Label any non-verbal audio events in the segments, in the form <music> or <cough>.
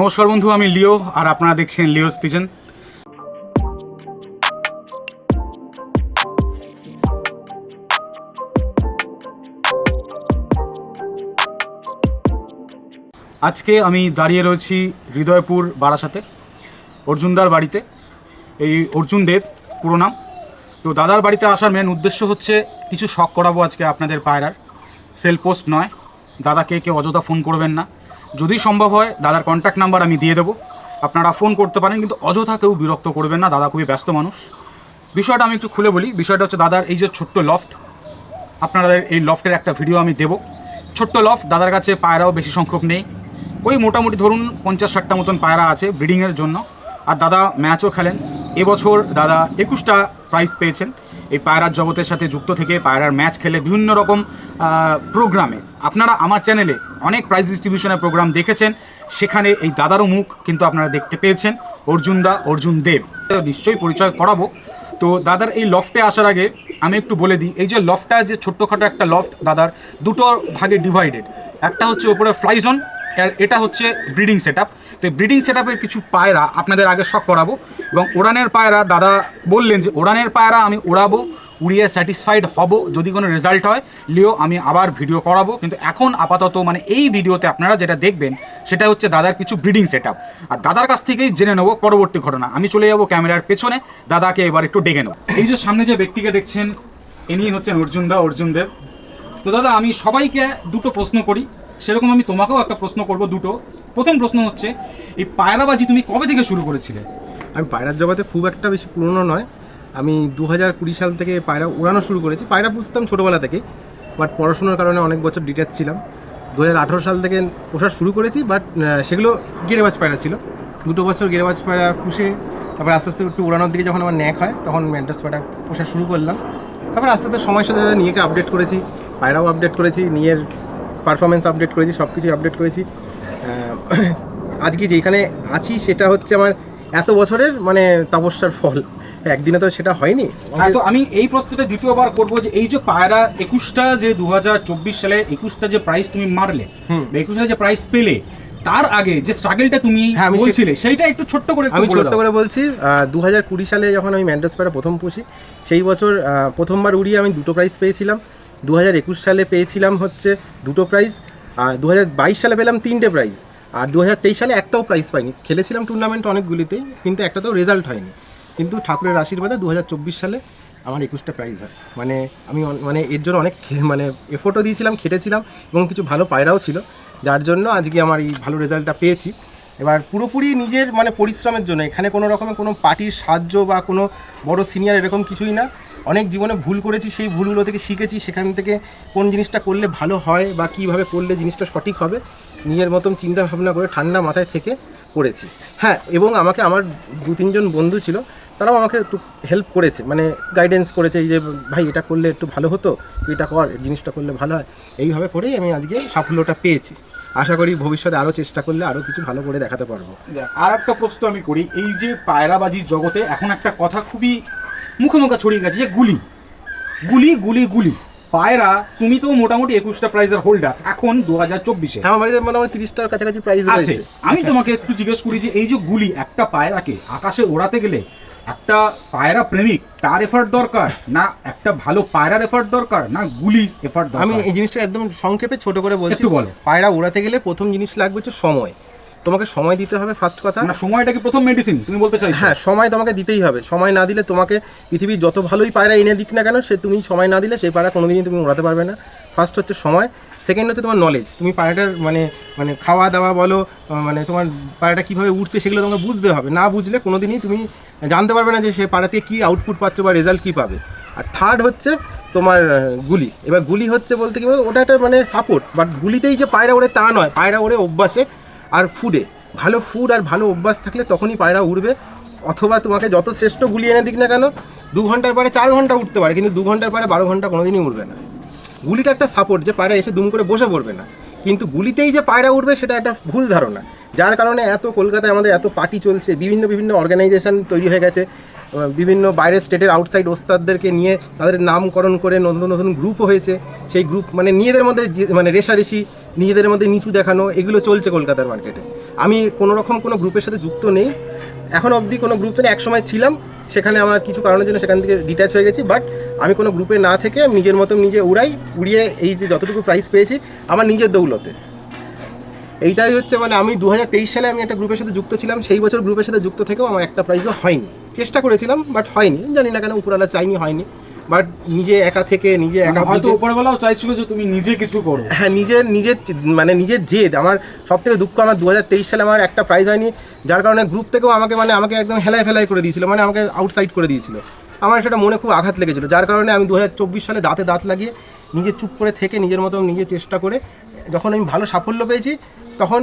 নমস্কার বন্ধু, আমি লিও আর আপনারা দেখছেন লিওস পিজন আজকে আমি দাঁড়িয়ে রয়েছি হৃদয়পুর বারাসাতে, অর্জুনদার বাড়িতে। এই অর্জুন দেব, পুরো নাম। তো দাদার বাড়িতে আসার মেন উদ্দেশ্য হচ্ছে, কিছু শখ করাবো আজকে আপনাদের পায়রার। সেল পোস্ট নয়। দাদাকে কেউ অযথা ফোন করবেন না। যদি সম্ভব হয়, দাদার কন্ট্যাক্ট নাম্বার আমি দিয়ে দেবো। আপনারা ফোন করতে পারেন, কিন্তু অযথা কেউ বিরক্ত করবেন না, দাদা খুবই ব্যস্ত মানুষ। বিষয়টা আমি একটু খুলে বলি, বিষয়টা হচ্ছে দাদার এই যে ছোট্ট লফট আপনাদের এই লফটের একটা ভিডিও আমি দেবো। ছোট্ট লফট দাদার কাছে পায়রাও বেশি সংখ্যক নেই। ওই মোটামুটি ধরুন পঞ্চাশ ষাটটা মতন পায়রা আছে ব্রিডিংয়ের জন্য। আর দাদা ম্যাচও খেলেন। এবছর দাদা একুশটা প্রাইজ পেয়েছেন। এই পায়রার জগতের সাথে যুক্ত থেকে পায়রার ম্যাচ খেলে বিভিন্ন রকম প্রোগ্রামে। আপনারা আমার চ্যানেলে অনেক প্রাইজ ডিস্ট্রিবিউশনের প্রোগ্রাম দেখেছেন। সেখানে এই দাদারও মুখ কিন্তু আপনারা দেখতে পেয়েছেন। অর্জুন দা, অর্জুন দেব। নিশ্চয়ই পরিচয় করাবো। তো দাদার এই লফটে আসার আগে আমি একটু বলে দিই, এই যে লফটটা যে ছোট্টখাটো একটা লফট দাদার দুটো ভাগে ডিভাইডেড একটা হচ্ছে ওপরে ফ্লাইজন এটা হচ্ছে ব্রিডিং সেট তো ব্রিডিং সেট কিছু পায়রা আপনাদের আগে শখ করাবো। এবং ওড়ানের পায়রা, দাদা বললেন যে, ওড়ানের পায়রা আমি ওড়াবো, উড়িয়ে স্যাটিসফাইড হব, যদি কোনো রেজাল্ট হয়, লিও আমি আবার ভিডিও করাবো। কিন্তু এখন আপাতত মানে এই ভিডিওতে আপনারা যেটা দেখবেন, সেটা হচ্ছে দাদার কিছু ব্রিডিং সেট আর দাদার কাছ থেকেই জেনে নেব পরবর্তী ঘটনা। আমি চলে যাব ক্যামেরার পেছনে, দাদাকে এবার একটু ডেকে নেব। এই যে সামনে যে ব্যক্তিকে দেখছেন, ইনি হচ্ছেন অর্জুন দা, অর্জুন দেব। তো দাদা, আমি সবাইকে দুটো প্রশ্ন করি। সেরকম আমি তোমাকেও একটা প্রশ্ন করব দুটো। প্রথম প্রশ্ন হচ্ছে, এই পায়রাবাজি তুমি কবে থেকে শুরু করেছিলে? আমি পায়রার জগতে খুব একটা বেশি পুরনো নয়। আমি দু হাজার কুড়ি সাল থেকে পায়রা উড়ানো শুরু করেছি। পায়রা পুষতাম ছোটোবেলা থেকেই বাট পড়াশোনার কারণে অনেক বছর ডিটেচ ছিলাম। দু হাজার আঠেরো সাল থেকে পোষা শুরু করেছি বাট সেগুলো গেরেবাজ পায়রা ছিল। দুটো বছর গেরেবাজ পায়রা পুষে, তারপর আস্তে আস্তে একটু উড়ানোর দিকে যখন আমার ন্যাক হয়, তখন ম্যান্টাস পায়রা পোষা শুরু করলাম। তারপর আস্তে আস্তে সময়ের সাথে নিজেকে আপডেট করেছি, পায়রাও আপডেট করেছি নিজের পারফরমেন্স আপডেট করেছি সব কিছুই আপডেট করেছি। <coughs> আজকে যেখানে আছি সেটা হচ্ছে আমার এত বছরের মানে তপস্যার ফল। একদিনে তো সেটা হয়নি। হ্যাঁ তো আমি এই প্রশ্নটা দ্বিতীয়বার করব যে এই যে পায়রা একুশটা যে দু হাজার চব্বিশ সালে একুশটা যে প্রাইস তুমি মারলে। একুশটা যে প্রাইস পেলে তার আগে যে স্ট্রাগলটা তুমি হ্যাঁ, বলছিলে সেইটা একটু ছোট্ট করে আমি ছোট্ট করে বলছি দু হাজার কুড়ি সালে যখন আমি ম্যান্ডাস পায়রা প্রথম পুষি সেই বছর প্রথমবার উড়িয়ে আমি দুটো প্রাইজ পেয়েছিলাম। দু হাজার একুশ সালে পেয়েছিলাম হচ্ছে দুটো প্রাইজ আর দু হাজার বাইশ সালে পেলাম তিনটে প্রাইজ আর দু হাজার তেইশ সালে একটাও প্রাইজ পাইনি। খেলেছিলাম টুর্নামেন্ট অনেকগুলিতেই কিন্তু একটাতেও রেজাল্ট হয়নি। কিন্তু ঠাকুরের আশীর্বাদে দু হাজার চব্বিশ সালে আমার একুশটা প্রাইজ হয়। মানে আমি মানে এর জন্য অনেক মানে এফোর্টও দিয়েছিলাম, খেটেছিলাম এবং কিছু ভালো পায়রাও ছিল। যার জন্য আজকে আমার এই ভালো রেজাল্টটা পেয়েছি। এবার পুরোপুরি নিজের মানে পরিশ্রমের জন্য, এখানে কোনো রকমের কোনো পার্টির সাহায্য বা কোনো বড় সিনিয়র এরকম কিছুই না। অনেক জীবনে ভুল করেছি, সেই ভুলগুলো থেকে শিখেছি। সেখান থেকে কোন জিনিসটা করলে ভালো হয় বা কীভাবে করলে জিনিসটা সঠিক হবে নিজের মতন চিন্তা ভাবনা করে ঠান্ডা মাথায় থেকে করেছি হ্যাঁ এবং আমাকে আমার দু তিনজন বন্ধু ছিল, তারাও আমাকে একটু হেল্প করেছে মানে গাইডেন্স করেছে যে, ভাই, এটা করলে একটু ভালো হতো, এটা কর, জিনিসটা করলে ভালো হয়। এইভাবে করেই আমি আজকে সাফল্যটা পেয়েছি। আশা করি ভবিষ্যতে আরও চেষ্টা করলে আরও কিছু ভালো করে দেখাতে পারব। আর একটা প্রশ্ন আমি করি, এই যে পায়রাবাজির জগতে এখন একটা কথা খুবই মুখে মুখে ছড়িয়ে গেছে যে, গুলি। গুলি গুলি গুলি। পায়রা তুমি তো মোটামুটি একুশটা প্রাইজের হোল্ডার এখন দু হাজার চব্বিশে আমার বাড়িতে মোটামুটি তিরিশটার কাছাকাছি প্রাইস আছে। আমি তোমাকে একটু জিজ্ঞেস করি যে এই যে গুলি একটা পায়রাকে আকাশে ওড়াতে গেলে একটা পায়রা প্রেমিক তার এফার্ট দরকার? না একটা ভালো পায়রার এফার্ট দরকার? না গুলি এফার্ট দরকার? আমি এই জিনিসটা একদম সংক্ষেপে ছোট করে বলছি। একটু বলো। পায়রা উড়াতে গেলে প্রথম জিনিস লাগবে হচ্ছে সময়। তোমাকে সময় দিতে হবে ফার্স্ট কথা। না সময়টা কি প্রথম মেডিসিন তুমি বলতে চাইছো? হ্যাঁ সময় তোমাকে দিতেই হবে। সময় না দিলে তোমাকে পৃথিবীর যত ভালোই পায়রা এনে দিক না কেন সে তুমি সময় না দিলে সেই পায়রা কোনোদিনই তুমি উড়াতে পারবে না। ফার্স্ট হচ্ছে সময় সেকেন্ড হচ্ছে তোমার নলেজ তুমি পায়রাটার মানে মানে খাওয়া দাওয়া বলো মানে তোমার পায়রাটা কীভাবে উঠছে সেগুলো তোমাকে বুঝতে হবে। না বুঝলে কোনোদিনই তুমি জানতে পারবে না যে সে থেকে কী আউটপুট পাচ্ছ বা রেজাল্ট কী পাবে। আর থার্ড হচ্ছে তোমার গুলি। এবার গুলি হচ্ছে বলতে কি ওটা একটা মানে সাপোর্ট বাট গুলিতেই যে পায়রা ওড়ে তা নয়। পায়রা ওড়ে অভ্যাসে আর ফুডে। ভালো ফুড আর ভালো অভ্যাস থাকলে তখনই পায়রা উড়বে। অথবা তোমাকে যত শ্রেষ্ঠ গুলি এনে দিক না কেন, দু ঘণ্টার পরে চার ঘণ্টা উঠতে পারে, কিন্তু দু ঘণ্টার পরে বারো ঘণ্টা কোনোদিনই উঠবে না। গুলিটা একটা সাপোর্ট যে পায়রা এসে দুম করে বসে পড়বে না। কিন্তু গুলিতেই যে পায়রা উঠবে সেটা একটা ভুল ধারণা। যার কারণে এত কলকাতায় আমাদের এত পার্টি চলছে, বিভিন্ন বিভিন্ন অর্গানাইজেশন তৈরি হয়ে গেছে বিভিন্ন বাইরের স্টেটের আউটসাইড ওস্তাদদেরকে নিয়ে তাদের নামকরণ করে নতুন নতুন গ্রুপও হয়েছে। সেই গ্রুপ মানে নিজেদের মধ্যে মানে রেশারেশি নিজেদের মধ্যে নিচু দেখানো, এগুলো চলছে কলকাতার মার্কেটে আমি কোনো রকম কোনো গ্রুপের সাথে যুক্ত নেই। এখন অবধি কোনো গ্রুপ নেই এক সময় ছিলাম, সেখানে আমার কিছু কারণের জন্য সেখান থেকে ডিট্যাচ হয়ে গেছি বাট আমি কোনো গ্রুপে না থেকে নিজের মতো নিজে উড়াই, উড়িয়ে এই যে যতটুকু প্রাইস পেয়েছি, আমার নিজের দৌলতে। এইটাই হচ্ছে মানে আমি দু হাজার তেইশ সালে আমি একটা গ্রুপের সাথে যুক্ত ছিলাম, সেই বছর গ্রুপের সাথে যুক্ত থেকেও আমার একটা প্রাইজও হয়নি। চেষ্টা করেছিলাম বাট হয়নি, জানি না কেন উপরওয়ালা চাইনি, হয়নি। বাট নিজে একা থেকে নিজে একা মানে হয়তো উপরবেলাও চাইছিল যে তুমি নিজে কিছু করো। হ্যাঁ নিজের নিজের মানে নিজের জেদ। আমার সব থেকে দুঃখ আমার দু হাজার তেইশ সালে আমার একটা প্রাইজ হয়নি যার কারণে গ্রুপ থেকেও আমাকে মানে আমাকে একদম হেলাই ফেলাই করে দিয়েছিল মানে আমাকে আউটসাইড করে দিয়েছিল। আমার সেটা মনে খুব আঘাত লেগেছিল যার কারণে আমি দু হাজার চব্বিশ সালে দাঁতে দাঁত লাগিয়ে নিজে চুপ করে থেকে নিজের মতো নিজে চেষ্টা করে যখন আমি ভালো সাফল্য পেয়েছি তখন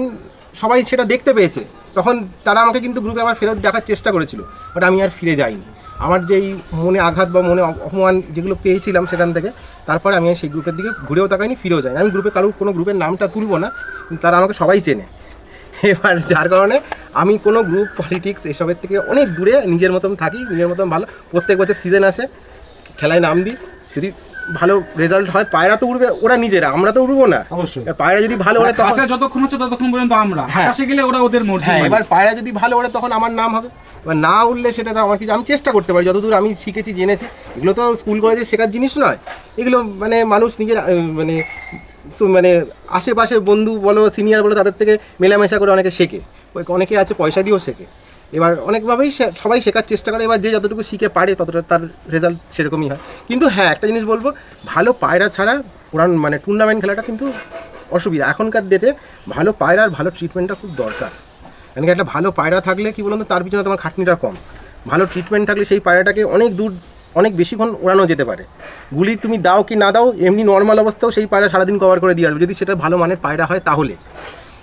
সবাই সেটা দেখতে পেয়েছে। তখন তারা আমাকে কিন্তু গ্রুপে আবার ফেরত ডাকার চেষ্টা করেছিল বাট আমি আর ফিরে যাইনি। আমার যেই মনে আঘাত বা মনে অপমান যেগুলো পেয়েছিলাম সেখান থেকে, তারপরে আমি সেই গ্রুপের দিকে ঘুরেও তাকাইনি, ফিরেও যাইনি। আমি গ্রুপে কারোর, কোনো গ্রুপের নামটা তুলবো না তারা আমাকে সবাই চেনে। এবার যার কারণে আমি কোনো গ্রুপ, পলিটিক্স এসবের থেকে অনেক দূরে নিজের মতন থাকি, নিজের মতন ভালো। প্রত্যেক বছর সিজন আসে, খেলায় নাম দিই। যদি ভালো রেজাল্ট হয় পায়রা তো উড়বে ওরা নিজেরা আমরা তো উড়বো না। অবশ্যই। পায়রা যদি ভালো ওড়ে তখন কাছে যতক্ষণ হচ্ছে ততক্ষণ পর্যন্ত আমরা। হ্যাঁ। আকাশে গেলে ওরা ওদের মর্জি হ্যাঁ এবার পায়রা যদি ভালো ওড়ে তখন আমার নাম হবে। এবার না উঠলে সেটা তো আমার কিছু আমি চেষ্টা করতে পারি যতদূর আমি শিখেছি জেনেছি। এগুলো তো স্কুল কলেজে শেখার জিনিস নয়। এগুলো মানে মানুষ নিজের মানে মানে আশেপাশে বন্ধু বলো সিনিয়র বলো তাদের থেকে মেলামেশা করে অনেকে শেখে। অনেকে আছে পয়সা দিয়েও শেখে। এবার অনেকভাবেই সবাই শেখার চেষ্টা করে, এবার যে যতটুকু শিখে পারে ততটা তার রেজাল্ট সেরকমই হয়। কিন্তু হ্যাঁ একটা জিনিস বলব, ভালো পায়রা ছাড়া ওরা মানে টুর্নামেন্ট খেলাটা কিন্তু অসুবিধা। এখনকার ডেটে ভালো পায়রার ভালো ট্রিটমেন্টটা খুব দরকার। কারণ কি, একটা ভালো পায়রা থাকলে কি বলুন তো, তার পিছনে তোমার খাটনিটা কম। ভালো ট্রিটমেন্ট থাকলে সেই পায়রাটাকে অনেক দূর, অনেক বেশিক্ষণ ওড়ানো যেতে পারে। গুলি তুমি দাও কি না দাও, এমনি নর্মাল অবস্থাও সেই পায়রা সারাদিন কভার করে দিয়ে আসবে। যদি সেটা ভালো মানের পায়রা হয় তাহলে।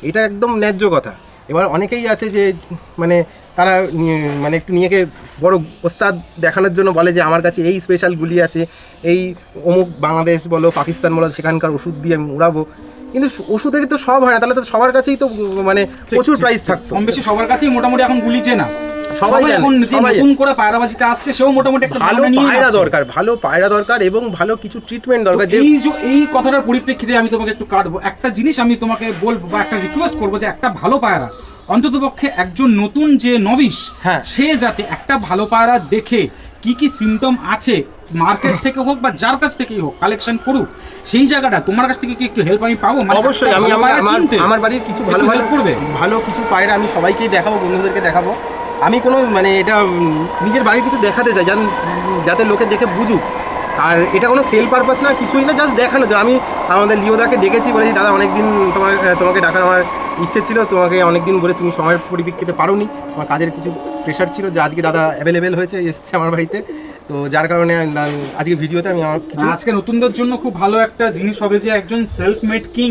এটা একদম ন্যায্য কথা। এবার অনেকেই আছে যে মানে তারা মানে একটু নিজেকে বড় ওস্তাদ দেখানোর জন্য বলে যে আমার কাছে এই স্পেশাল গুলি আছে এই অমুক বাংলাদেশ বলো পাকিস্তান বলো সেখানকার ওষুধ দিয়ে আমি উড়াবো। কিন্তু ওষুধে তো সব হয় না তাহলে তো সবার কাছেই তো মানে প্রচুর প্রাইস। থাকতো। কম বেশি সবার কাছেই মোটামুটি এখন গুলি চেনা। সবাই এখন যে নতুন করে পায়রাবাজিতে আসছে সেও মোটামুটি একটা ভালো পায়রা দরকার ভালো পায়রা দরকার এবং ভালো কিছু ট্রিটমেন্ট দরকার এই যে এই কথাটার পরিপ্রেক্ষিতে আমি তোমাকে একটু কাটবো। একটা জিনিস আমি তোমাকে বলব বা একটা রিকোয়েস্ট করব যে একটা ভালো পায়রা অন্ততপক্ষে একজন নতুন যে নবিশ হ্যাঁ। সে যাতে একটা ভালো পায়রা দেখে কি কি সিমটম আছে মার্কেট থেকে হোক বা যার কাছ থেকেই হোক কালেকশন করুক সেই জায়গাটা তোমার কাছ থেকে কি একটু হেল্প আমি পাবো? মানে অবশ্যই আমি আমার বাড়ির কিছু ভালো হেল্প করবে? ভালো কিছু পায়রা আমি সবাইকেই দেখাবো বন্ধুদেরকে দেখাবো। আমি কোনো মানে এটা নিজের বাড়ির কিছু দেখাতে চাই যান যাতে লোকে দেখে বুঝুক। আর এটা কোনো সেল পারপাস না কিছুই না জাস্ট দেখানো। যে আমি আমাদের লিওদাকে ডেকেছি বলেছি দাদা অনেকদিন তোমার তোমাকে ডাকার আমার ইচ্ছে ছিল তোমাকে অনেকদিন বলে তুমি সময়ের পরিপ্রেক্ষিতে পারোনি আমার কাজের কিছু প্রেশার ছিল যে আজকে দাদা অ্যাভেলেবেল হয়েছে এসছে আমার বাড়িতে। তো যার কারণে আজকে ভিডিওতে আমি আমার কিছু আজকে নতুনদের জন্য খুব ভালো একটা জিনিস হবে যে একজন সেলফ মেড কিং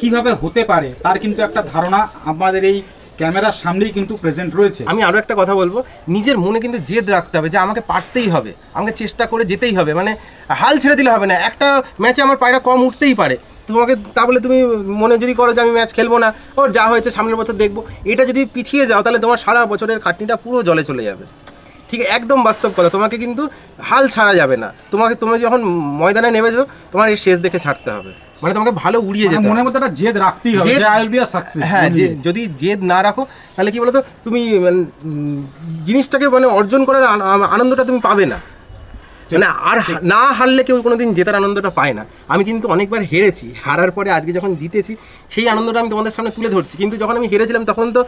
কীভাবে হতে পারে তার কিন্তু একটা ধারণা আমাদের এই ক্যামেরার সামনেই কিন্তু প্রেজেন্ট রয়েছে। আমি আরও একটা কথা বলব নিজের মনে কিন্তু জেদ রাখতে হবে যে আমাকে পারতেই হবে আমাকে চেষ্টা করে যেতেই হবে মানে হাল ছেড়ে দিলে হবে না একটা ম্যাচে আমার পায়রা কম উঠতেই পারে। তোমাকে তা বলে তুমি মনে যদি করো যে আমি ম্যাচ খেলব না ওর যা হয়েছে সামনের বছর দেখব। এটা যদি পিছিয়ে যাও তাহলে তোমার সারা বছরের খাটনিটা পুরো জলে চলে যাবে। ঠিক একদম বাস্তব কথা। তোমাকে কিন্তু হাল ছাড়া যাবে না। তোমাকে তুমি যখন ময়দানে নেমেছো তোমার এই শেষ দেখে ছাড়তে হবে। মানে তোমাকে ভালো উড়িয়ে মানে যেতে মনের মধ্যে একটা জেদ রাখতেই হবে যে I will be a success হ্যাঁ যদি জেদ না রাখো তাহলে কি বলতো তুমি মানে, জিনিসটাকে মানে অর্জন করার আন- আন- আনন্দটা তুমি পাবে না। মানে আর না হারলে কেউ কোনোদিন জেতার আনন্দটা পায় না। আমি কিন্তু অনেকবার হেরেছি। হারার পরে আজকে যখন জিতেছি সেই আনন্দটা আমি তোমাদের সামনে তুলে ধরছি। কিন্তু যখন আমি হেরেছিলাম তখন তো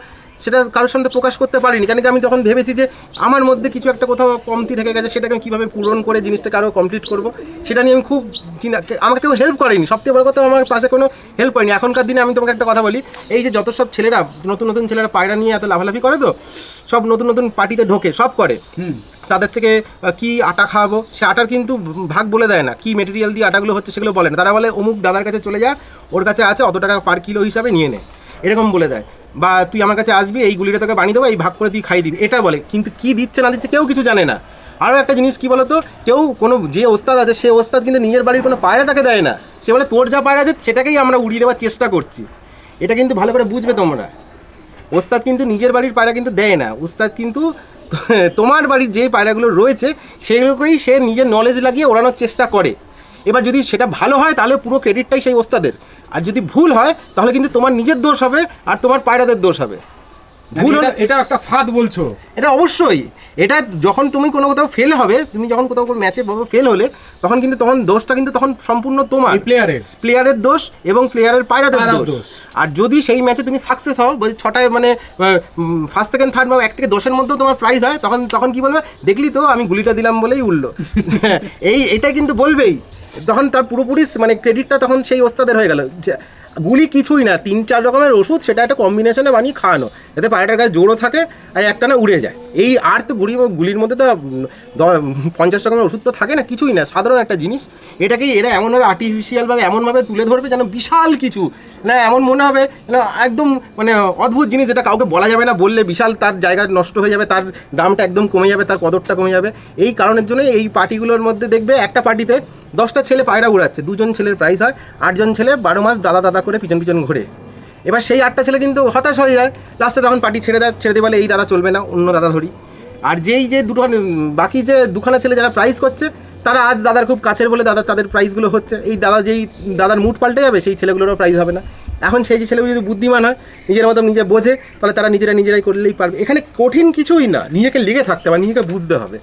সেটা কারোর সামনে প্রকাশ করতে পারিনি। কারণ কি আমি তখন ভেবেছি যে আমার মধ্যে কিছু একটা কোথাও কমতি থেকে গেছে সেটাকে আমি কীভাবে পূরণ করে জিনিসটাকে আরও কমপ্লিট করব সেটা নিয়ে আমি খুব চিন্তা আমাকে কেউ হেল্প করেনি। সবথেকে বড় কথা আমার পাশে কোনো হেল্প করেনি এখনকার দিনে আমি তোমাকে একটা কথা বলি এই যে যত সব ছেলেরা নতুন নতুন ছেলেরা পায়রা নিয়ে এত লাফালাফি করে তো সব নতুন নতুন পার্টিতে ঢোকে সব করে। তাদের থেকে কি আটা খাওয়াবো? সে আটার কিন্তু ভাগ বলে দেয় না। কি মেটেরিয়াল দিয়ে আটাগুলো হচ্ছে সেগুলো বলে না। তারা বলে অমুক দাদার কাছে চলে যা ওর কাছে আছে অত টাকা পার কিলো হিসাবে নিয়ে নে। এরকম বলে দেয়। বা তুই আমার কাছে আসবি এই গুলিটা তোকে বানিয়ে দেবো এই ভাগ করে তুই খাই দিবি। এটা বলে। কিন্তু কি দিচ্ছে না দিচ্ছে কেউ কিছু জানে না। আরও একটা জিনিস কি বলতো? কেউ কোনো যে ওস্তাদ আছে সে ওস্তাদ কিন্তু নিজের বাড়ির কোনো পায়রা তাকে দেয় না। সে বলে তোর যা পায়রা আছে সেটাকেই আমরা উড়িয়ে দেওয়ার চেষ্টা করছি। এটা কিন্তু ভালো করে বুঝবে তোমরা। ওস্তাদ কিন্তু নিজের বাড়ির পায়রা কিন্তু দেয় না। ওস্তাদ কিন্তু <laughs> তোমার বাড়ির যে পায়রাগুলো রয়েছে, সেগুলোকেই সে নিজের নলেজ লাগিয়ে ওড়ানোর চেষ্টা করে। এবার যদি সেটা ভালো হয়, তাহলে পুরো ক্রেডিটটাই সেই ওস্তাদের। আর যদি ভুল হয়, তাহলে কিন্তু তোমার নিজের দোষ হবে আর তোমার পায়রাদের দোষ হবে। এটা- এটা একটা ফাঁদ বলছো। এটা অবশ্যই। এটা যখন তুমি কোনো কোথাও ফেল হবে তুমি যখন কোথাও কোনো ম্যাচে ফেল হলে তখন কিন্তু তখন দোষটা কিন্তু তখন সম্পূর্ণ তোমার। প্লেয়ারের প্লেয়ারের দোষ এবং প্লেয়ারের পায়রাদের দোষ। আর যদি সেই ম্যাচে তুমি সাকসেস হও বলছি ছটায় মানে ফার্স্ট সেকেন্ড থার্ড বা এক থেকে দশের মধ্যেও তোমার প্রাইজ হয় তখন তখন কি বলবে? দেখলি তো আমি গুলিটা দিলাম বলেই উঠল। <laughs> এই এটা কিন্তু বলবেই। তখন তার পুরোপুরি মানে ক্রেডিটটা তখন সেই ওস্তাদের হয়ে গেল। গুলি কিছুই না, তিন, চার রকমের ওষুধ, সেটা একটা কম্বিনেশনে বানিয়ে খাওয়ানো, যাতে পায়রাটার গায়ে জোরও থাকে আর একটা না উড়ে যায়। এই আর তো গুলি, গুলির মধ্যে তো পঞ্চাশ রকমের ওষুধ তো থাকে না, কিছুই না, সাধারণ একটা জিনিস। এটাকে এরা এমনভাবে আর্টিফিশিয়ালভাবে এমনভাবে তুলে ধরবে যেন বিশাল কিছু না, এমন মনে হবে একদম মানে অদ্ভুত জিনিস যেটা কাউকে বলা যাবে না, বললে বিশাল তার জায়গা নষ্ট হয়ে যাবে, তার দামটা একদম কমে যাবে, তার কদরটা কমে যাবে। এই কারণের জন্য এই পার্টিগুলোর মধ্যে দেখবে একটা পার্টিতে দশটা ছেলে পায়রা উড়াচ্ছে, দুজন ছেলের প্রাইস হয়, আটজন ছেলে বারো মাস দাদা দাদা করে পিছন পিছন ঘুরে। এবার সেই আটটা ছেলে কিন্তু হতাশ হয়ে যায় লাস্টে তখন পার্টি ছেড়ে দেয়, ছেড়ে দিয়ে বলে, এই দাদা চলবে না, অন্য দাদা ধরি। আর যেই যে দুটো, বাকি যে দুখানা ছেলে যারা প্রাইস করছে তারা আজ দাদার খুব কাছের বলে দাদা তাদের প্রাইসগুলো হচ্ছে। এই দাদা যেই দাদার মুড পাল্টে যাবে, সেই ছেলেগুলোরও প্রাইস হবে না। এখন সেই যে ছেলেগুলো যদি বুদ্ধিমান হয়, নিজের মতো নিজে বোঝে, তাহলে তারা নিজেরা নিজেরাই করলেই পারবে। এখানে কঠিন কিছুই না, নিজেকে লেগে থাকতে হবে, নিজেকে বুঝতে হবে।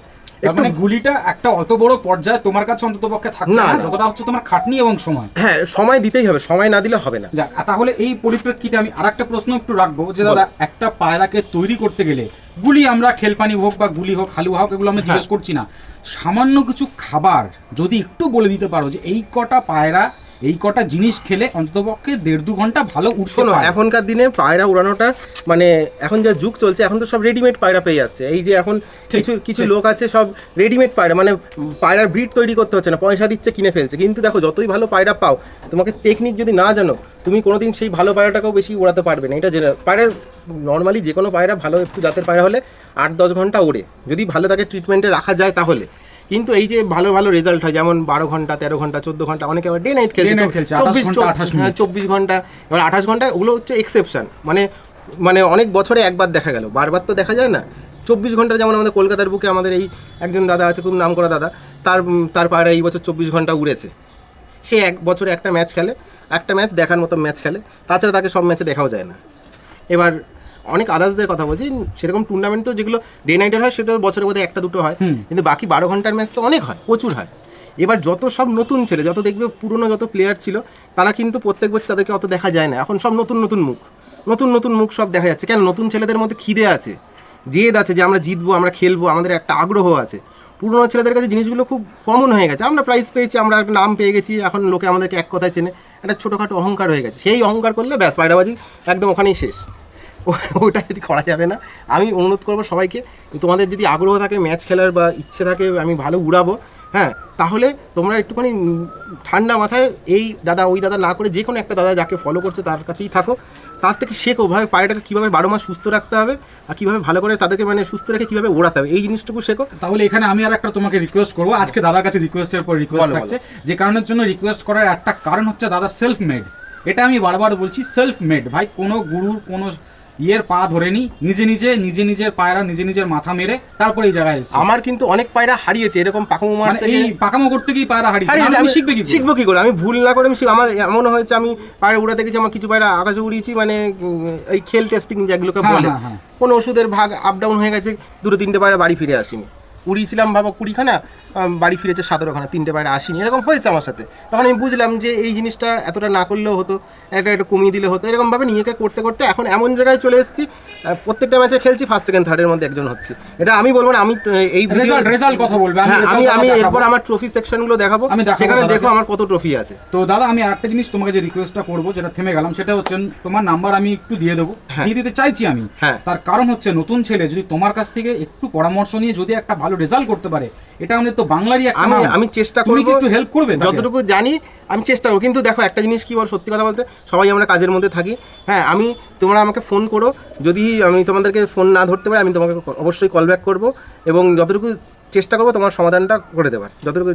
মানে গুলিটা একটা অত বড় পর্যায়ে তোমার কাছে অন্তত পক্ষে থাকছে না। যতটা হচ্ছে তোমার খাটনি এবং সময় হ্যাঁ সময় দিতেই হবে সময় না দিলে হবে না যাক তাহলে এই পরিপ্রেক্ষিতে আমি আরেকটা প্রশ্ন একটু রাখব যে দাদা একটা পায়রাকে তৈরি করতে গেলে গুলি আমরা খেলপানি হোক বা গুলি হোক হালুয়া হোক এগুলো আমরা হ্যাঁ। জিজ্ঞেস করছি না সামান্য কিছু খাবার যদি একটু বলে দিতে পারো যে এই কটা পায়রা এই কটা জিনিস খেলে অন্ততপক্ষে দেড় দু ঘণ্টা ভালো শোনো পারে। এখনকার দিনে পায়রা উড়ানোটা মানে এখন যা যুগ চলছে এখন তো সব রেডিমেড পায়রা পেয়ে যাচ্ছে। এই যে এখন কিছু কিছু লোক আছে সব রেডিমেড পায়রা মানে পায়রার ব্রিড তৈরি করতে হচ্ছে না পয়সা দিচ্ছে কিনে ফেলছে। কিন্তু দেখো যতই ভালো পায়রা পাও তোমাকে টেকনিক যদি না জানো তুমি কোনোদিন সেই ভালো পায়রাটাকেও বেশি উড়াতে পারবে না। এটা জেনে পায়রার নর্মালি যে কোনো পায়রা ভালো একটু জাতের পায়রা হলে আট দশ ঘণ্টা ওড়ে। যদি ভালো তাকে ট্রিটমেন্টে রাখা যায় তাহলে। কিন্তু এই যে ভালো ভালো রেজাল্ট হয় যেমন বারো ঘণ্টা তেরো ঘণ্টা চোদ্দ ঘণ্টা অনেকে আবার ডে নাইট খেলছে খেলছে, 28 চব্বিশ ঘণ্টা, 28 মিনিট। হ্যাঁ, চব্বিশ ঘণ্টা এবার আঠাশ ঘণ্টা ওগুলো হচ্ছে এক্সেপশন মানে মানে অনেক বছরে একবার দেখা গেল বারবার তো দেখা যায় না। চব্বিশ ঘণ্টা যেমন আমাদের কলকাতার বুকে আমাদের এই একজন দাদা আছে খুব নাম করা দাদা তার তার পায়রা এই বছর চব্বিশ ঘণ্টা উড়েছে। সে এক বছরে একটা ম্যাচ খেলে একটা ম্যাচ দেখার মতো ম্যাচ খেলে তাছাড়া তাকে সব ম্যাচে দেখাও যায় না। এবার অনেক আদার্সদের কথা বলছি সেরকম টুর্নামেন্ট তো যেগুলো ডে নাইটের হয় সেটা বছরে বোধহয় একটা দুটো হয়। কিন্তু বাকি বারো ঘণ্টার ম্যাচ তো অনেক হয় প্রচুর হয়। এবার যত সব নতুন ছেলে যত দেখবে পুরনো যত প্লেয়ার ছিল তারা কিন্তু প্রত্যেক বছর তাদেরকে অত দেখা যায় না। এখন সব নতুন নতুন মুখ। নতুন নতুন মুখ সব দেখা যাচ্ছে। কেন? নতুন ছেলেদের মধ্যে খিদে আছে জেদ আছে যে আমরা জিতবো আমরা খেলব আমাদের একটা আগ্রহ আছে। পুরনো ছেলেদের কাছে জিনিসগুলো খুব কমন হয়ে গেছে। আমরা প্রাইজ পেয়েছি আমরা একটা নাম পেয়ে গেছি এখন লোকে আমাদেরকে এক কথায় চেনে। একটা ছোটোখাটো অহংকার হয়ে গেছে। সেই অহংকার করলে ব্যাস পায়রাবাজি একদম ওখানেই শেষ। ওটা যদি করা যাবে না আমি অনুরোধ করব সবাইকে তোমাদের যদি আগ্রহ থাকে ম্যাচ খেলার বা ইচ্ছে থাকে আমি ভালো উড়াবো হ্যাঁ তাহলে তোমরা একটুখানি ঠান্ডা মাথায় এই দাদা ওই দাদা না করে যে কোনো একটা দাদা যাকে ফলো করছ তার কাছেই থাকো। তার থেকে শেখো ভাই পায়রাটাকে কীভাবে বারো মাস সুস্থ রাখতে হবে আর কীভাবে ভালো করে তাদেরকে মানে সুস্থ রেখে কীভাবে ওড়াতে হবে এই জিনিসটুকু শেখো। তাহলে এখানে আমি আর একটা তোমাকে রিকোয়েস্ট করব আজকে দাদার কাছে রিকোয়েস্টের পর রিকোয়েস্ট থাকছে যে কারণের জন্য রিকোয়েস্ট করার একটা কারণ হচ্ছে দাদা সেলফ মেড এটা আমি বারবার বলছি সেলফ মেড ভাই কোনো গুরুর কোনো ইয়ের পা ধরেনি নিজে নিজে নিজে নিজের পায়রা নিজে নিজের মাথা মেরে তারপরে এই জায়গায় এসেছে। আমার কিন্তু অনেক পায়রা হারিয়েছে এরকম পাকামো মার মানে এই পাকামো করতে গিয়ে পায়রা হারিয়েছে। আমি শিখবে কি শিখব কি করে? আমি ভুল না করে আমি আমার এমন হয়েছে আমি পায়রা উড়াতে গেছি আমার কিছু পায়রা আকাশে উড়িয়েছি মানে এই খেল টেস্টিং যেগুলোকে হ্যাঁ, বলে। হ্যাঁ, হ্যাঁ। কোনো ওষুধের ভাগ আপ ডাউন হয়ে গেছে দুটো তিনটে পায়রা বাড়ি ফিরে আসিনি। উড়িয়েছিলাম ভাবো কুড়িখানা বাড়ি ফিরেছে সতেরোখানা তিনটে বাইরে আসিনি এরকম হয়েছে আমার সাথে তখন আমি বুঝলাম যে এই জিনিসটা এতটা না করলেও হতো একটা একটু কমিয়ে দিলে হতো এরকমভাবে নিজেকে করতে করতে এখন এমন জায়গায় চলে এসেছি প্রত্যেকটা ম্যাচে খেলছি ফার্স্ট সেকেন্ড থার্ডের মধ্যে একজন হচ্ছে এটা আমি বলব না আমি এই রেজাল্ট রেজাল্ট কথা বলব আমি হ্যাঁ, আমি। এরপর আমার ট্রফি সেকশনগুলো দেখাবো আমি সেখানে দেখো আমার কত ট্রফি আছে তো দাদা আমি আরেকটা জিনিস তোমাকে যে রিকোয়েস্টটা করব যেটা থেমে গেলাম সেটা হচ্ছে তোমার নাম্বার আমি একটু দিয়ে দেবো হ্যাঁ। দিয়ে দিতে চাইছি আমি হ্যাঁ। তার কারণ হচ্ছে নতুন ছেলে যদি তোমার কাছ থেকে একটু পরামর্শ নিয়ে যদি একটা ভালো রেজাল্ট করতে পারে এটা আমাদের তো বাংলারই আমি আমি চেষ্টা তুমি করব কি একটু হেল্প করবে যতটুকু জানি আমি চেষ্টা করব। কিন্তু দেখো একটা জিনিস কি বল সত্যি কথা বলতে সবাই আমরা কাজের মধ্যে থাকি। হ্যাঁ আমি তোমরা আমাকে ফোন করো। যদি আমি তোমাদেরকে ফোন না ধরতে পারি আমি তোমাকে অবশ্যই কল ব্যাক করব এবং যতটুকু চেষ্টা করব তোমার সমাধানটা করে দেবার। যতটুকু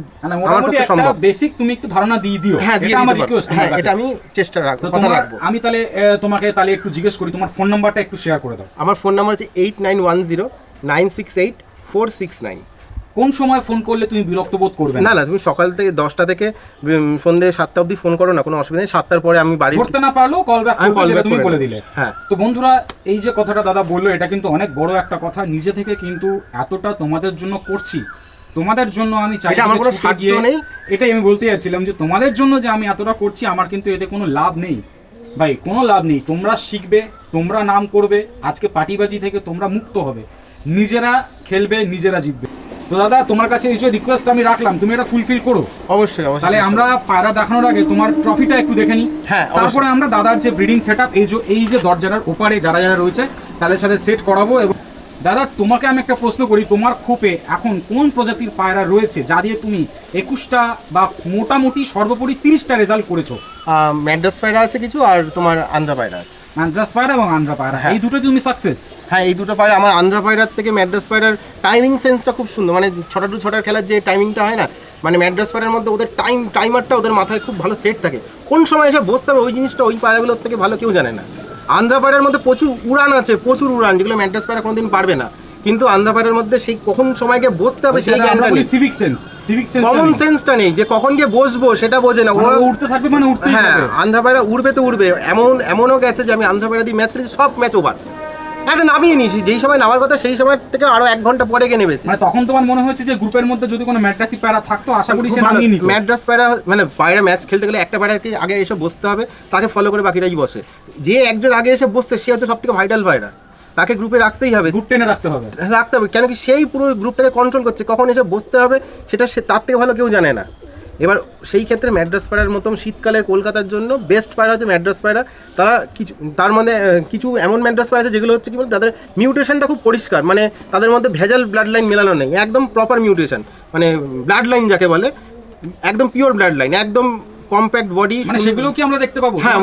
আমার পক্ষে সম্ভব। বেসিক তুমি একটু ধারণা দিয়ে দিও। হ্যাঁ এটা আমার রিকোয়েস্ট হ্যাঁ এটা আমি চেষ্টা রাখব কথা রাখব। আমি তাহলে তোমাকে তাহলে একটু জিজ্ঞেস করি তোমার ফোন নাম্বারটা একটু শেয়ার করে দাও। আমার ফোন নাম্বার হচ্ছে eight nine one zero nine six eight four six nine কোন সময় ফোন করলে তুমি বিরক্ত বোধ করবে না? না তুমি সকাল থেকে দশটা থেকে উম, সন্ধ্যে সাতটা অবধি ফোন করো না কোনো অসুবিধা নেই। সাতটার পরে আমি বাড়ি ধরতে না পারলেও কল ব্যাক আমি তুমি বলে দিলে। হ্যাঁ। তো বন্ধুরা এই যে কথাটা দাদা বলল এটা কিন্তু অনেক বড় একটা কথা। নিজে থেকে কিন্তু এতটা তোমাদের জন্য করছি। তোমাদের জন্য আমি চাই আমার কোনো গিয়ে নেই। এটাই আমি বলতে যাচ্ছিলাম যে তোমাদের জন্য যে আমি এতটা করছি আমার কিন্তু এতে কোনো লাভ নেই। ভাই কোনো লাভ নেই। তোমরা শিখবে তোমরা নাম করবে আজকে পার্টিবাজি থেকে তোমরা মুক্ত হবে। নিজেরা খেলবে নিজেরা জিতবে। তো দাদা তোমার কাছে এই যে রিকোয়েস্ট আমি রাখলাম তুমি এটা ফুলফিল করো। অবশ্যই অবশ্যই। তাহলে আমরা পায়রা দেখানোর আগে তোমার ট্রফিটা একটু দেখে নিই। হ্যাঁ, তারপরে আমরা দাদার যে ব্রিডিং সেট এই যে এই যে দরজাটার ওপারে যারা যারা রয়েছে তাদের সাথে সেট করাবো এবং দাদা তোমাকে আমি একটা প্রশ্ন করি তোমার খোপে এখন কোন প্রজাতির পায়রা রয়েছে যা দিয়ে তুমি একুশটা বা মোটামুটি সর্বোপরি তিরিশটা রেজাল্ট করেছ? ম্যাড্রাস পায়রা আছে কিছু আর তোমার আন্দ্রা পায়রা আছে। মাদ্রাস পায়রা এবং পায়রা হ্যাঁ। এই দুটো তুমি সাকসেস হ্যাঁ এই দুটো পায়রা আমার আন্ধ্রা পায়রার থেকে ম্যাড্রাস পায়রার টাইমিং সেন্সটা খুব সুন্দর। মানে ছটা টু ছটার খেলার যে টাইমিংটা হয় না মানে ম্যাড্রাস পায়রার মধ্যে ওদের টাইম টাইমারটা ওদের মাথায় খুব ভালো সেট থাকে। কোন সময় এসে বসতে হবে ওই জিনিসটা ওই পায়রাগুলোর থেকে ভালো কেউ জানে না। আন্দ্রা পায়রার মধ্যে প্রচুর উড়ান আছে প্রচুর উড়ান যেগুলো ম্যাড্রাস পায়রা কোনোদিন পারবে না। কিন্তু আন্ধ্রা মধ্যে সেই কখন সময়কে বসতে হবে সেই জ্ঞানটা নেই। Civic sense civic sense common সেন্সটা নেই। যে কখন গিয়ে বসবো সেটা বোঝে না। ওরা উঠতে থাকবে মানে উঠতেই হ্যাঁ পায়রা উড়বে তো উড়বে। এমন এমনও গেছে যে আমি আন্ধ্রা দিয়ে ম্যাচ খেলেছি সব ম্যাচ ওভার একটা নামিয়ে নিয়েছি যেই সময় নামার কথা সেই সময় থেকে আরও এক ঘণ্টা পরে গিয়ে নেমেছি। মানে তখন তোমার মনে হচ্ছে যে গ্রুপের মধ্যে যদি কোনো ম্যাট্রাসি প্যারা থাকতো আশা করি সে নামিয়ে নিত। ম্যাড্রাস প্যারা মানে পায়রা ম্যাচ খেলতে গেলে একটা পায়রাকে আগে এসে বসতে হবে তাকে ফলো করে বাকিরাই বসে। যে একজন আগে এসে বসছে সে হচ্ছে সব থেকে ভাইটাল পায়রা তাকে গ্রুপে রাখতেই হবে। গ্রুপ টেনে রাখতে হবে। রাখতে হবে। কেন কি সেই পুরো গ্রুপটাকে কন্ট্রোল করছে। কখন এসে বসতে হবে সেটা সে তার থেকে ভালো কেউ জানে না। এবার সেই ক্ষেত্রে ম্যাড্রাস পায়রার মতন শীতকালের কলকাতার জন্য বেস্ট পায়রা হচ্ছে ম্যাড্রাস পায়রা তারা কিছু তার মধ্যে কিছু এমন ম্যাড্রাস পায়রা আছে যেগুলো হচ্ছে কি বলতো তাদের মিউটেশনটা খুব পরিষ্কার। মানে তাদের মধ্যে ভেজাল ব্লাড লাইন মেলানো নেই। একদম প্রপার মিউটেশন মানে ব্লাড লাইন যাকে বলে একদম পিওর ব্লাড লাইন একদম কম্প্যাক্ট বডি মানে সেগুলো কি আমরা দেখতে পাবো? হ্যাঁ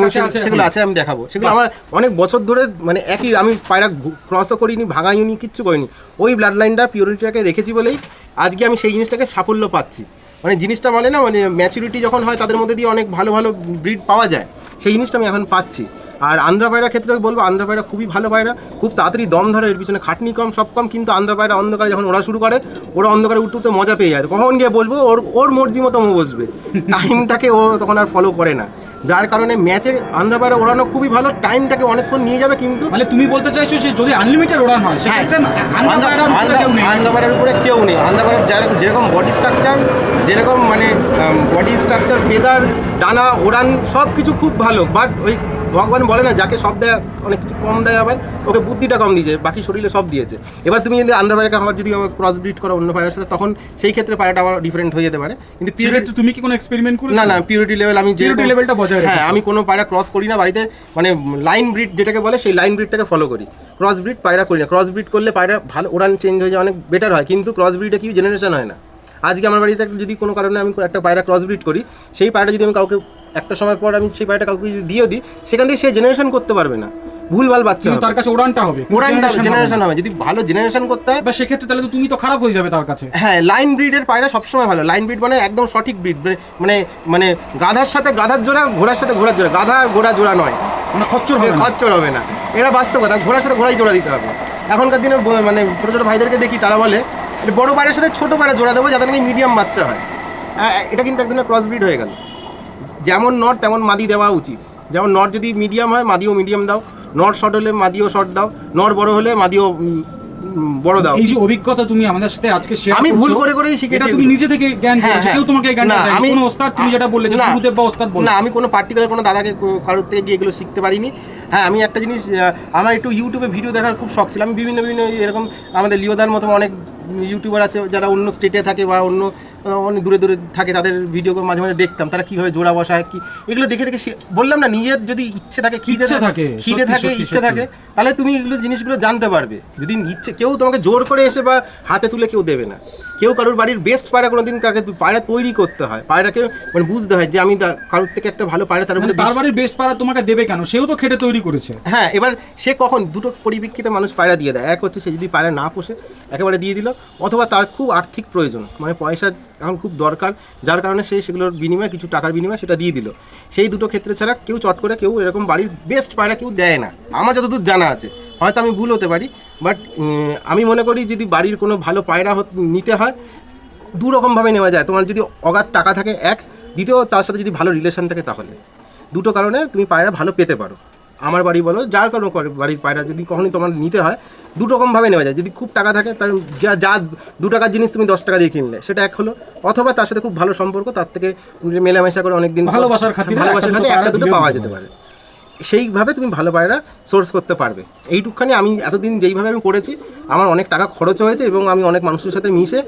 সেগুলো- আছে আমি দেখাবো। সেগুলো আমার অনেক বছর ধরে মানে একই আমি পায়রা ক্রসও করিনি ভাঙাইনি কিচ্ছু করিনি। ওই ব্লাড লাইনটা পিওরিটিটাকে রেখেছি বলেই আজকে আমি সেই জিনিসটাকে সাফল্য পাচ্ছি। মানে জিনিসটা বলে না মানে ম্যাচুরিটি যখন হয় তাদের মধ্যে দিয়ে অনেক ভালো ভালো ব্রিড পাওয়া যায়। সেই জিনিসটা আমি এখন পাচ্ছি। আর আন্ধ্রা পায়রার ক্ষেত্রে বলব আন্ধ্রা পায়রা খুবই ভালো পায়রা। খুব তাড়াতাড়ি দম ধরে এর পিছনে খাটনি কম সব কম কিন্তু আন্ধ্রা পায়রা অন্ধকারে যখন ওরা শুরু করে ওরা অন্ধকারে উঠতে উঠতে মজা পেয়ে যায়। কখন গিয়ে বসবো? ওর ওর মর্জি মতো বসবে। <laughs> টাইমটাকে ও তখন আর ফলো করে না। যার কারণে ম্যাচের আন্দাবারে ওড়ানো খুবই ভালো টাইমটাকে অনেকক্ষণ নিয়ে যাবে কিন্তু মানে তুমি বলতে চাইছো যে যদি আনলিমিটেড ওড়ান হয় সেক্ষেত্রে না, আন্ধ্রা উপরে কেউ নেই। আন্দাবারের উপরে কেউ নেই আন্দামানের যেরকম যেরকম বডি স্ট্রাকচার যেরকম মানে বডি স্ট্রাকচার ফেদার ডানা ওড়ান সব কিছু খুব ভালো বাট ওই ভগবান বলে না যাকে সব দেয় অনেক কিছু কম দেয় আবার ওকে বুদ্ধিটা কম দিয়েছে বাকি শরীরে সব দিয়েছে। এবার তুমি যদি আন্ধ্রা পায়রাকে আবার যদি আবার ক্রস ব্রিড করো অন্য পায়রার সাথে তখন সেই ক্ষেত্রে পায়রাটা আবার ডিফারেন্ট হয়ে যেতে পারে। কিন্তু সেক্ষেত্রে তুমি কি কোনো এক্সপেরিমেন্ট করেছ? না না পিউরিটি লেভেল আমি Purity যেরকম- level টা বজায় হ্যাঁ আমি কোনো পায়রা ক্রস করি না বাড়িতে মানে লাইন ব্রিড যেটাকে বলে সেই লাইন ব্রিডটাকে ফলো করি। ক্রস ব্রিড পায়রা করি না। ক্রস ব্রিড করলে পায়রা ভালো ওড়ান চেঞ্জ হয়ে যায় অনেক বেটার হয়। কিন্তু ক্রস ব্রিডে কি জেনারেশন হয় না। আজকে আমার বাড়িতে যদি কোনো কারণে আমি একটা পায়রা ক্রস ব্রিড করি সেই পায়রা যদি আমি কাউকে একটা সময় পর আমি সেই পায়রাটা কাউকে যদি দিয়েও দিই সেখান থেকে সে জেনারেশন করতে পারবে না। ভুলভাল বাচ্চা কিন্তু তার কাছে ওড়ানটা হবে হবে। জেনারেশন হবে। যদি ভালো জেনারেশন করতে হয় বা সেক্ষেত্রে তাহলে তো তুমি তো খারাপ হয়ে যাবে তার কাছে। হ্যাঁ লাইন ব্রিডের পায়রা সবসময় ভালো। লাইন ব্রিড মানে একদম সঠিক ব্রিড মানে মানে গাধার সাথে গাধার জোড়া ঘোড়ার সাথে ঘোড়ার জোড়া। গাধা আর ঘোড়া জোড়া নয়। মানে খচ্চর হবে। খচ্চর হবে না। এরা বাস্তব কথা ঘোড়ার সাথে ঘোড়াই জোড়া দিতে হবে। এখনকার দিনে মানে ছোটো ছোটো ভাইদেরকে দেখি তারা বলে বড় পায়রার সাথে ছোটো পায়রা জোড়া দেবো যাতে নাকি মিডিয়াম বাচ্চা হয়। এটা কিন্তু একদিনের ক্রস ব্রিড হয়ে গেল। যেমন নট তেমন মাদি দেওয়া উচিত। যেমন নট যদি মিডিয়াম হয় মাদিও মিডিয়াম দাও। নট শর্ট হলে মাদিও শর্ট দাও। নট বড় হলে মাদিও বড় দাও। এই যে অভিজ্ঞতা তুমি আমাদের সাথে আজকে শেয়ার আমি ভুল করে করেই শিখেছি এটা তুমি নিজে থেকে জ্ঞান হ্যাঁ, পেয়েছ হ্যাঁ। কেউ তোমাকে জ্ঞান না, আমি- কোনো ওস্তাদ তুমি যেটা বললে যে গুরুদেব বা ওস্তাদ বলে না আমি কোনো পার্টিকুলার কোনো দাদাকে কারোর থেকে গিয়ে এগুলো শিখতে পারিনি। হ্যাঁ আমি একটা জিনিস আমার একটু ইউটিউবে ভিডিও দেখার খুব শখ ছিল। আমি বিভিন্ন বিভিন্ন এরকম আমাদের লিওদার মতো অনেক ইউটিউবার আছে যারা অন্য স্টেটে থাকে বা অন্য অনেক দূরে দূরে থাকে তাদের ভিডিও মাঝে মাঝে দেখতাম তারা কীভাবে জোড়া বসায় কি এগুলো দেখে দেখে বললাম না নিজের যদি ইচ্ছে থাকে খিদে থাকে খিদে থাকে ইচ্ছে থাকে তাহলে তুমি এগুলো জিনিসগুলো জানতে পারবে। যদি ইচ্ছে কেউ তোমাকে জোর করে এসে বা হাতে তুলে কেউ দেবে না। কেউ কারোর বাড়ির বেস্ট পায়রা কোনোদিন তাকে পায়রা তৈরি করতে হয়। পায়রাকে মানে বুঝতে হয় যে আমি কারোর থেকে একটা ভালো পায়রা তার মানে তার বাড়ির বেস্ট পায়রা তোমাকে দেবে কেন? সেও তো খেটে তৈরি করেছে। হ্যাঁ এবার সে কখন দুটো পরিপ্রেক্ষিতে মানুষ পায়রা দিয়ে দেয়। এক হচ্ছে সে যদি পায়রা না পোষে একেবারে দিয়ে দিল অথবা তার খুব আর্থিক প্রয়োজন মানে পয়সা এখন খুব দরকার, যার কারণে সে সেগুলোর বিনিময়ে, কিছু টাকার বিনিময়ে সেটা দিয়ে দিল। সেই দুটো ক্ষেত্রে ছাড়া কেউ চট করে কেউ এরকম বাড়ির বেস্ট পায়রা কেউ দেয় না। আমার যতদূর জানা আছে। হয়তো আমি ভুল হতে পারি বাট আমি মনে করি যদি বাড়ির কোনো ভালো পায়রা নিতে হয় দু রকমভাবে নেওয়া যায়। তোমার যদি অগাধ টাকা থাকে, এক। দ্বিতীয়, তার সাথে যদি ভালো রিলেশন থাকে, তাহলে। দুটো কারণে তুমি পায়রা ভালো পেতে পারো। আমার বাড়ি বলো যার কারণে করে- বাড়ির পায়রা যদি কখনই তোমার নিতে হয় দু রকমভাবে নেওয়া যায়। যদি খুব টাকা থাকে তার যা যা দু টাকার জিনিস তুমি দশ টাকা দিয়ে কিনলে সেটা এক হলো। অথবা তার সাথে খুব ভালো সম্পর্ক তার থেকে মেলামেশা করে অনেকদিন ভালোবাসার খাতিরে ভালোবাসার খাতিরে একটা দুটো পাওয়া যেতে পারে। সেইভাবে তুমি ভালো পায়রা সোর্স করতে পারবে। এইটুকখানি আমি এতদিন যেইভাবে আমি করেছি আমার অনেক টাকা খরচ হয়েছে এবং আমি অনেক মানুষের সাথে মিশে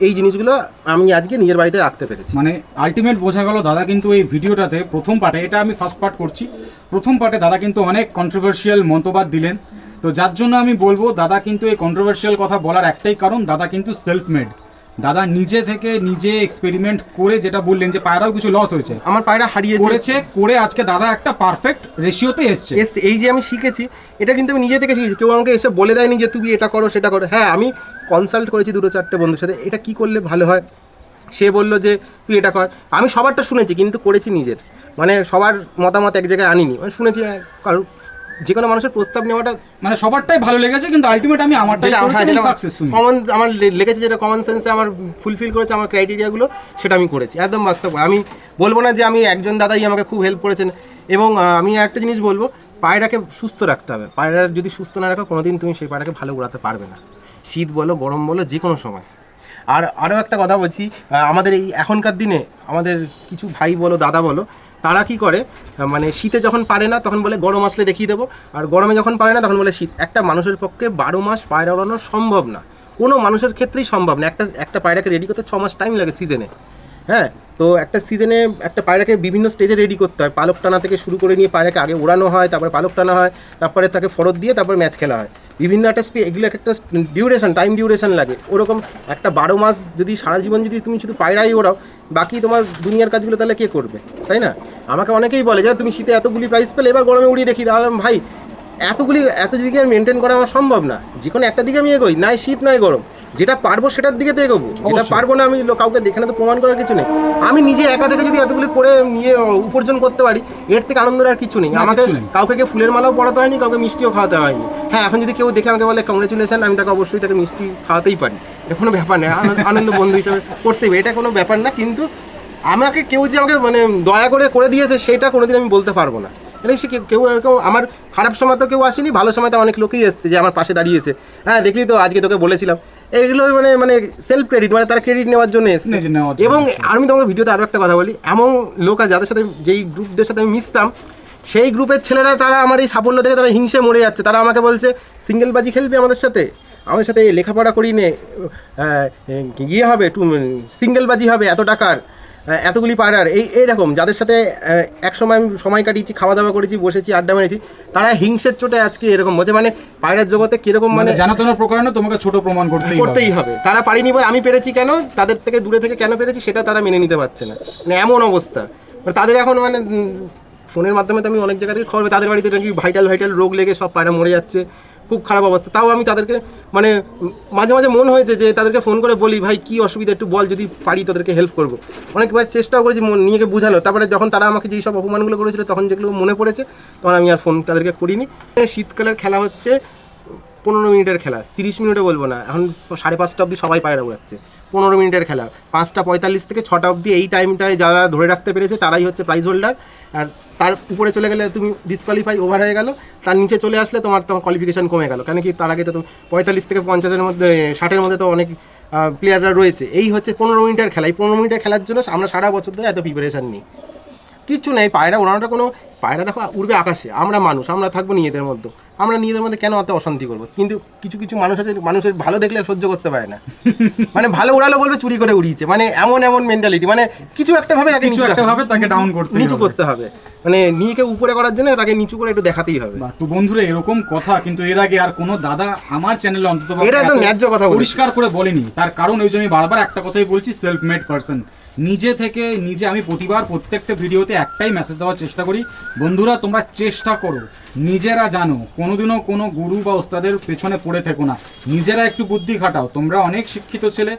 এই জিনিসগুলো আমি আজকে নিজের বাড়িতে রাখতে পেরেছি। মানে আলটিমেট বোঝা গেল দাদা কিন্তু এই ভিডিওটাতে প্রথম পার্টে এটা আমি ফার্স্ট পার্ট করছি। প্রথম পার্টে দাদা কিন্তু অনেক কন্ট্রোভার্সিয়াল মন্তব্য দিলেন। তো যার জন্য আমি বলব দাদা কিন্তু এই কন্ট্রোভার্সিয়াল কথা বলার একটাই কারণ দাদা কিন্তু সেলফ মেড দাদা নিজে থেকে নিজে এক্সপেরিমেন্ট করে যেটা বললেন যে পায়রাও কিছু লস হয়েছে। আমার পায়রা হারিয়ে করেছে করে আজকে দাদা একটা পারফেক্ট রেশিওতে এসছে। এসছে এই যে আমি শিখেছি এটা কিন্তু আমি নিজে থেকে শিখেছি। কেউ আমাকে এসে বলে দেয়নি যে তুমি এটা করো সেটা করো। হ্যাঁ আমি কনসাল্ট করেছি দুটো চারটে বন্ধুর সাথে এটা কি করলে ভালো হয়? সে বলল যে তুই এটা কর। আমি সবারটা শুনেছি কিন্তু করেছি নিজের। মানে সবার মতামত এক জায়গায় আনিনি। মানে শুনেছি হ্যাঁ, কারণ যে কোনো মানুষের প্রস্তাব নেওয়াটা মানে সবারটাই ভালো লেগেছে কিন্তু আলটিমেট আমি আমারটাই হ্যাঁ, সাকসেস কমন আমার লেগেছে যেটা কমন সেন্সে আমার ফুলফিল করেছে আমার ক্রাইটেরিয়াগুলো সেটা আমি করেছি। একদম বাস্তব। আমি বলব না যে আমি একজন দাদাই আমাকে খুব হেল্প করেছেন। এবং আমি একটা জিনিস বলব পায়রাকে সুস্থ রাখতে হবে। পায়রা যদি সুস্থ না রাখো কোনোদিন তুমি সেই পায়রাকে ভালো উড়াতে পারবে না। শীত বলো, গরম বলো যে কোনো সময়। আর আরও একটা কথা বলছি আমাদের এই এখনকার দিনে আমাদের কিছু ভাই বলো, দাদা বলো, তারা কি করে মানে শীতে যখন পারে না, তখন বলে গরম আসলে দেখিয়ে দেবো। আর গরমে যখন পারে না, তখন বলে শীত। একটা মানুষের পক্ষে বারো মাস পায়রা ওড়ানো সম্ভব না। কোনো মানুষের ক্ষেত্রেই সম্ভব না। একটা একটা পায়রাকে রেডি করতে ছ মাস টাইম লাগে সিজনে হ্যাঁ তো একটা সিজনে একটা পায়রাকে বিভিন্ন স্টেজে রেডি করতে হয়। পালক টানা থেকে শুরু করে নিয়ে পায়রাকে আগে ওড়ানো হয়, তারপরে পালক টানা হয়, তারপরে তাকে ফরত দিয়ে তারপর ম্যাচ খেলা হয়। বিভিন্ন একটা এগুলো এক একটা ডিউরেশন টাইম ডিউরেশন লাগে। ওরকম একটা বারো মাস যদি সারা জীবন যদি তুমি শুধু পায়রাই ওড়াও, বাকি তোমার দুনিয়ার কাজগুলো তাহলে কে করবে? তাই না? আমাকে অনেকেই বলে, যে তুমি শীতে এতগুলি প্রাইস পেলে, এবার গরমে উড়িয়ে দেখি। তাহলে ভাই এতগুলি এত দিকে মেনটেন করা আমার সম্ভব না। যে কোনো একটা দিকে আমি এগোই নাই শীত নয় গরম। যেটা পারব সেটার দিকে তো এগোবো। যেটা পারব না আমি কাউকে দেখে না তো প্রমাণ করার কিছু নেই। আমি নিজে একা থেকে যদি এতগুলি করে নিয়ে উপার্জন করতে পারি এর থেকে আনন্দের আর কিছু নেই। আমাকে কাউকে কেউ ফুলের মালাও পড়াতে হয়নি কাউকে মিষ্টিও খাওয়াতে হয়নি। হ্যাঁ এখন যদি কেউ দেখে আমাকে বলে কংগ্রেচুলেশন আমি তাকে অবশ্যই তাকে মিষ্টি খাওয়াতেই পারি। এটা কোনো ব্যাপার নেই আনন্দ- আনন্দ বন্ধু হিসাবে করতেই হবে। এটা কোনো ব্যাপার না কিন্তু আমাকে কেউ যে আমাকে মানে দয়া করে করে দিয়েছে সেটা কোনোদিন আমি বলতে পারব না। এটা সে কেউ- কেউ এরকম আমার খারাপ সময় তো কেউ আসেনি ভালো সময় তো অনেক লোকই এসছে যে আমার পাশে দাঁড়িয়েছে। হ্যাঁ দেখলি তো আজকে তোকে বলেছিলাম। এইগুলো মানে মানে সেলফ ক্রেডিট মানে তার ক্রেডিট নেওয়ার জন্য এসছে। এবং আমি তোমাকে ভিডিওতে আরও একটা কথা বলি এমন লোক আছে যাদের সাথে যেই গ্রুপদের সাথে আমি মিশতাম সেই গ্রুপের ছেলেরা তারা আমার এই সাফল্য দেখে তারা হিংসে মরে যাচ্ছে। তারা আমাকে বলছে সিঙ্গেল বাজি খেলবি আমাদের সাথে? আমাদের সাথে লেখাপড়া করি নে ইয়ে হবে টু সিঙ্গেল বাজি হবে এত টাকার। এতগুলি পাড়ার এই এইরকম যাদের সাথে আহ, এক সময় আমি সময় কাটিয়েছি খাওয়া দাওয়া করেছি বসেছি আড্ডা মেরেছি তারা হিংসের চোটে আজকে এরকম বলছে মানে পায়রার জগতে কীরকম মানে মানে জানাতনার প্রকারণে তোমাকে ছোট প্রমাণ করতে করতেই হবে। তারা পারিনি বলে আমি পেরেছি কেন? তাদের থেকে দূরে থেকে কেন পেরেছি সেটা তারা মেনে নিতে পারছে না। মানে এমন অবস্থা। মানে তাদের এখন মানে ফোনের মাধ্যমে তো আমি অনেক জায়গা থেকে খবর তাদের বাড়িতে নাকি ভাইটাল ভাইটাল রোগ লেগে সব পায়রা মরে যাচ্ছে। খুব খারাপ অবস্থা। তাও আমি তাদেরকে মানে মাঝে মাঝে মন হয়েছে যে তাদেরকে ফোন করে বলি, ভাই, কি অসুবিধা? একটু বল যদি পারি তাদেরকে হেল্প করব। অনেকবার চেষ্টাও করেছি গিয়ে বোঝানোর। তারপরে যখন তারা আমাকে যেই সব অপমানগুলো করেছিল, তখন যেগুলো মনে পড়েছে, তখন আমি আর ফোন তাদেরকে করিনি। শীতকালের খেলা হচ্ছে, পনেরো মিনিটের খেলা, তিরিশ মিনিটে বলব না, এখন সাড়ে পাঁচটা অবধি সবাই পায়রা উড়াচ্ছে, পনেরো মিনিটের খেলা। পাঁচটা পঁয়তাল্লিশ থেকে ছটা অবধি এই টাইমটায় যারা ধরে রাখতে পেরেছে, তারাই হচ্ছে প্রাইজ হোল্ডার আর তার উপরে চলে গেলে তুমি ডিসকোয়ালিফাই ওভার হয়ে গেলো, তার নিচে চলে আসলে তোমার তোমার কোয়ালিফিকেশান কমে গেলো। কেন কি তার আগে তো পঁয়তাল্লিশ থেকে পঞ্চাশের মধ্যে, ষাটের মধ্যে তো অনেক প্লেয়াররা রয়েছে। এই হচ্ছে পনেরো মিনিটের খেলা। এই পনেরো মিনিটের খেলার জন্য আমরা সারা বছর ধরে এত প্রিপারেশান নিই। কিচ্ছু নেই পায়রা ওড়ানোটা কোনো পায়রা দেখো উড়বে আকাশে আমরা মানুষ আমরা থাকব নিজেদের মধ্যে। আমরা নিজেদের মধ্যে কেন অত অশান্তি করব? কিন্তু কিছু কিছু মানুষ আছে মানুষের ভালো দেখলে সহ্য করতে পারে না। <laughs> মানে ভালো উড়ালো বলবে চুরি করে উড়িয়েছে। মানে এমন এমন মেন্টালিটি মানে কিছু একটা ভাবে কিছু একটা ভাবে তাকে ডাউন করতে নিচু করতে হবে। মানে নিজেকে উপরে করার জন্য তাকে নিচু করে একটু দেখাতেই হবে। তো বন্ধুরা এরকম কথা কিন্তু এর আগে আর কোনো দাদা আমার চ্যানেলে অন্তত এটা একদম ন্যায্য কথা পরিষ্কার করে বলেনি। তার কারণ ওই যে আমি বারবার একটা কথাই বলছি সেলফ মেড পারসন নিজে থেকে নিজে আমি প্রতিবার প্রত্যেকটা ভিডিওতে একটাই মেসেজ দেওয়ার চেষ্টা করি বন্ধুরা তোমরা চেষ্টা করো। নিজেরা জানো কোনোদিনও কোনো গুরু বা ওস্তাদের পেছনে পড়ে থেকো না। নিজেরা একটু বুদ্ধি খাটাও। তোমরা অনেক শিক্ষিত ছেলে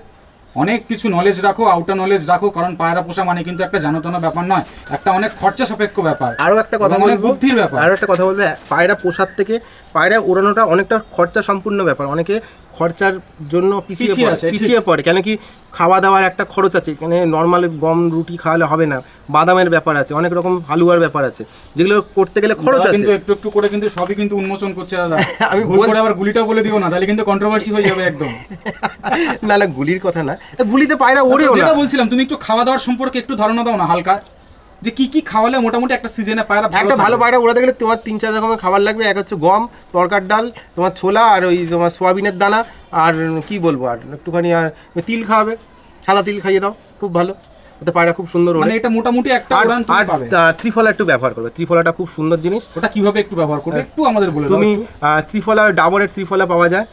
অনেক কিছু নলেজ রাখো আউটার নলেজ রাখো কারণ পায়রা পোষা মানে কিন্তু একটা জানাতনা ব্যাপার নয় একটা অনেক খরচা সাপেক্ষ ব্যাপার। আরও একটা কথা অনেক বুদ্ধির ব্যাপার। আরও একটা কথা বলব পায়রা পোষার থেকে পায়রা ওড়ানোটা অনেকটা খরচা সম্পূর্ণ ব্যাপার। অনেকে খরচার জন্য পিছিয়ে পড়ে আসে, পিছিয়ে পড়ে। কেন কি খাওয়া দাওয়ার একটা খরচ আছে এখানে নর্মাল গম রুটি খাওয়ালে হবে না বাদামের ব্যাপার আছে অনেক রকম হালুয়ার ব্যাপার আছে যেগুলো করতে গেলে খরচ আছে। কিন্তু একটু একটু করে কিন্তু সবই কিন্তু উন্মোচন করছে দাদা। <laughs> আমি ভুল করে আবার গুলিটাও বলে দিও না তাহলে কিন্তু কন্ট্রোভার্সি হয়ে যাবে একদম। <laughs> না না গুলির কথা না। গুলিতে পায়রা ওড়েও না। যেটা বলছিলাম তুমি একটু খাওয়া দাওয়ার সম্পর্কে একটু ধারণা দাও না হালকা। যে কি কি খাওয়ালে মোটামুটি একটা সিজনে পায়রা একটা ভালো পায়রা ওড়াতে গেলে তোমার তিন চার রকমের খাবার লাগবে। এক হচ্ছে গম তরকার ডাল তোমার ছোলা আর ওই তোমার সোয়াবিনের দানা আর কি বলব আর একটুখানি আর তিল খাওয়াবে। সাদা তিল খাইয়ে দাও খুব ভালো। ওতে পায়রা খুব সুন্দর মানে এটা মোটামুটি একটা উড়ান তুমি পাবে। ত্রিফলা একটু ব্যবহার করবে। ত্রিফলাটা খুব সুন্দর জিনিস। ওটা কীভাবে একটু ব্যবহার করবে? একটু আমাদের বলে দাও তুমি ত্রিফলা ডাবরের ত্রিফলা পাওয়া যায়।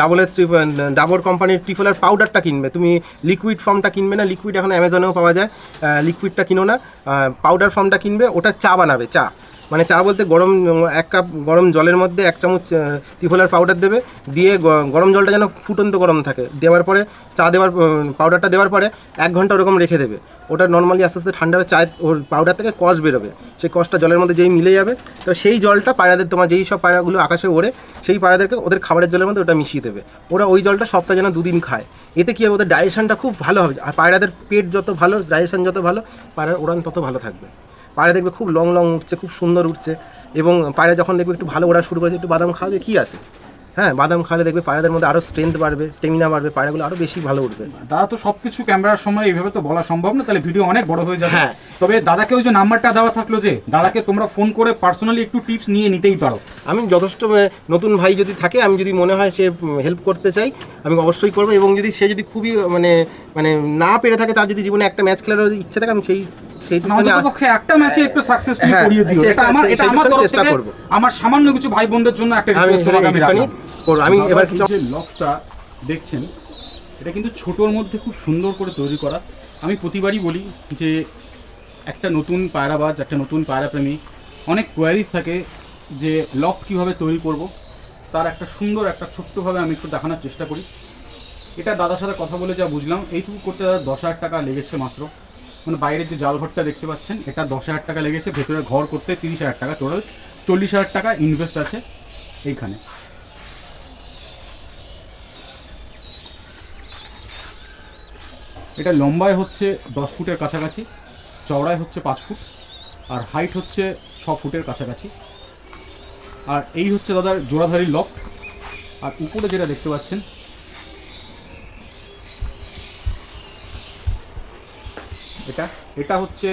ডাবলের এর ডাবর কোম্পানির ট্রিফলার পাউডারটা কিনবে। তুমি লিকুইড ফর্মটা কিনবে না লিকুইড এখন অ্যামাজনেও পাওয়া যায়। লিকুইডটা কিনো না পাউডার ফর্মটা কিনবে, ওটা চা বানাবে, চা। মানে চা বলতে গরম, এক কাপ গরম জলের মধ্যে এক চামচ ত্রিফলার পাউডার দেবে, দিয়ে গরম জলটা যেন ফুটন্ত গরম থাকে। দেওয়ার পরে, চা দেওয়ার পাউডারটা দেওয়ার পরে এক ঘণ্টা ওরকম রেখে দেবে। ওটা নর্মালি আস্তে আস্তে ঠান্ডা হবে চায় ওর পাউডার থেকে কষ বেরোবে। সেই কষটা জলের মধ্যে যেই মিলে যাবে, তো সেই জলটা পায়রাদের, তোমার যেই সব পায়রাগুলো আকাশে ওড়ে, সেই পায়রাদেরকে ওদের খাবারের জলের মধ্যে ওটা মিশিয়ে দেবে। ওরা ওই জলটা সপ্তাহে যেন দুদিন খায়। এতে কী হবে? ওদের ডাইজেশনটা খুব ভালো হবে। আর পায়রাদের পেট যত ভালো ডাইজেশন যত ভালো, পায়রার ওড়ান তত ভালো থাকবে। পায়রা দেখবে খুব লং লং উঠছে খুব সুন্দর উঠছে এবং পায়রা যখন দেখবে একটু ভালো ওড়া শুরু করেছে একটু বাদাম খাওয়াবে কী আছে? হ্যাঁ বাদাম খাওয়ালে দেখবে পায়রাদের মধ্যে আরও স্ট্রেংথ বাড়বে স্টেমিনা বাড়বে পায়রাগুলো আরও বেশি ভালো উঠবে। দাদা তো সব কিছু ক্যামেরার সময় এইভাবে তো বলা সম্ভব না তাহলে ভিডিও অনেক বড় হয়ে যাবে। হ্যাঁ। তবে দাদাকে ওই যে নাম্বারটা দেওয়া থাকল যে দাদাকে তোমরা ফোন করে পার্সোনালি একটু টিপস নিয়ে নিতেই পারো। আমি যথেষ্ট নতুন ভাই যদি থাকে আমি যদি মনে হয় সে হেল্প করতে চাই আমি অবশ্যই করব এবং যদি সে যদি খুবই মানে মানে না পেরে থাকে তার যদি জীবনে একটা ম্যাচ খেলার ইচ্ছে থাকে আমি সেই পক্ষে একটা ম্যাচে একটু সাকসেসফুলি হ্যাঁ, করিয়ে দিও। এটা আমার এটা আমার তরফ থেকে আমার সামান্য কিছু ভাই বোনদের জন্য একটা রিকোয়েস্ট তোমাকে আমি রাখলাম আমি এবার যে লফটা দেখছেন এটা কিন্তু ছোটোর মধ্যে খুব সুন্দর করে তৈরি করা। আমি প্রতিবারই বলি যে একটা নতুন পায়রাবাজ একটা নতুন পায়রাপ্রেমী অনেক কোয়ারিজ থাকে যে লফ কীভাবে তৈরি করব। তার একটা সুন্দর একটা ছোট্টভাবে আমি একটু দেখানোর চেষ্টা করি। এটা দাদার সাথে কথা বলে যা বুঝলাম এইটুকু করতে দাদা দশ হাজার টাকা লেগেছে মাত্র। মানে বাইরের যে জাল ঘরটা দেখতে পাচ্ছেন, এটা দশ হাজার টাকা লেগেছে, ভেতরে ঘর করতে তিরিশ হাজার টাকা টোটাল চল্লিশ হাজার টাকা ইনভেস্ট আছে এইখানে। এটা লম্বায় হচ্ছে দশ ফুটের কাছাকাছি, চওড়ায় হচ্ছে পাঁচ ফুট, আর হাইট হচ্ছে ছ ফুটের কাছাকাছি। আর এই হচ্ছে দাদার জোড়াধারী লক আর উপরে যেটা দেখতে পাচ্ছেন এটা। এটা হচ্ছে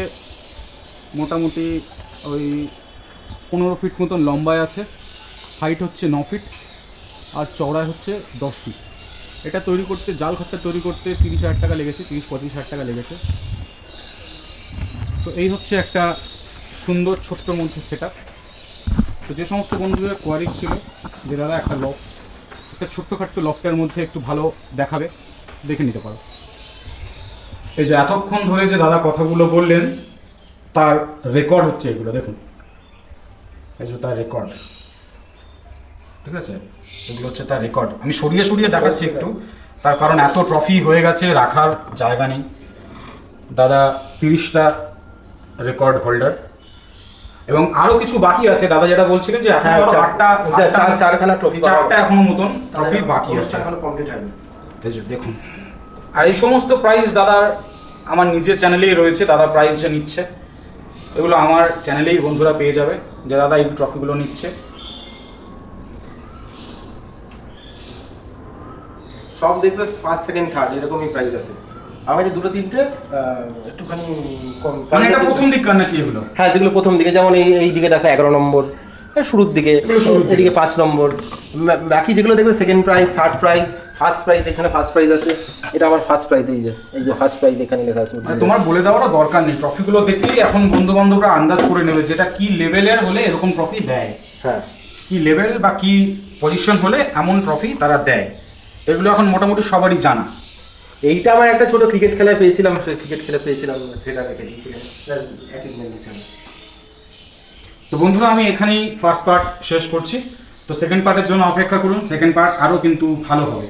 মোটামুটি ওই পনেরো ফিট মতন লম্বায় আছে। হাইট হচ্ছে ন ফিট আর চওড়ায় হচ্ছে দশ ফিট। এটা তৈরি করতে, জাল ঘরটা তৈরি করতে তিরিশ হাজার টাকা লেগেছে, তিরিশ পঁয়ত্রিশ হাজার টাকা লেগেছে। তো এই হচ্ছে একটা সুন্দর ছোট্টর মধ্যে সেট তো যে সমস্ত বন্ধুদের কোয়ারিজ ছিল, যে দাদা একটা লফ একটা ছোট্টখাট্ট লফটের মধ্যে একটু ভালো দেখাবে, দেখে নিতে পারো। এই যে এতক্ষণ ধরে যে দাদা কথাগুলো বললেন তার রেকর্ড হচ্ছে এগুলো দেখুন। এই যে তার রেকর্ড ঠিক আছে? এগুলো হচ্ছে তার রেকর্ড আমি সরিয়ে সরিয়ে দেখাচ্ছি একটু। তার কারণ এত ট্রফি হয়ে গেছে রাখার জায়গা নেই। দাদা তিরিশটা রেকর্ড হোল্ডার এবং আরও কিছু বাকি আছে। দাদা যেটা বলছিলেন যে এখন হ্যাঁ, আরও চার- চার- আটটা- চারখানা পাওয়া চারটা। এখনও মতন ট্রফি বাকি আছে। এখনও কমপ্লিট হয়নি। দেখুন। আর এই সমস্ত প্রাইজ দাদা আমার নিজের চ্যানেলেই রয়েছে দাদা প্রাইজ যে নিচ্ছে এগুলো আমার চ্যানেলেই বন্ধুরা পেয়ে যাবে যে দাদা এই ট্রফিগুলো নিচ্ছে। সব দেখবে ফার্স্ট সেকেন্ড থার্ড এরকমই প্রাইস আছে। আমার কাছে দুটো তিনটে একটুখানি কম। মানে এটা প্রথম দিক কার নাকি এগুলো? হ্যাঁ যেগুলো প্রথম দিকে যেমন এই এই দিকে দেখো এগারো নম্বর। শুরুর দিকে। শুরুর দিকে। এদিকে পাঁচ নম্বর। বাকি যেগুলো দেখবে second prize third prize first prize এখানে ফার্স্ট প্রাইজ আছে। এটা আমার ফার্স্ট প্রাইজ এই যে এই যে ফার্স্ট প্রাইজ এখানে লেখা আছে। মানে তোমার বলে দেওয়ারও দরকার নেই। ট্রফিগুলো দেখলেই এখন বন্ধু বান্ধবরা আন্দাজ করে নেবে যেটা কি লেভেলের হলে এরকম ট্রফি দেয়। হ্যাঁ। কি লেভেল বা কি পজিশন হলে এমন ট্রফি তারা দেয়। এগুলো এখন মোটামুটি সবারই জানা। এইটা আমার একটা ছোট ক্রিকেট খেলায় পেয়েছিলাম ক্রিকেট খেলে পেয়েছিলাম সেটা রেখে দিয়েছিলাম। অ্যাচিভমেন্ট হিসাবে তো বন্ধুরা, আমি এখানেই ফার্স্ট পার্ট শেষ করছি। তো সেকেন্ড পার্টের জন্য অপেক্ষা করুন। সেকেন্ড পার্ট আরও কিন্তু ভালো হবে।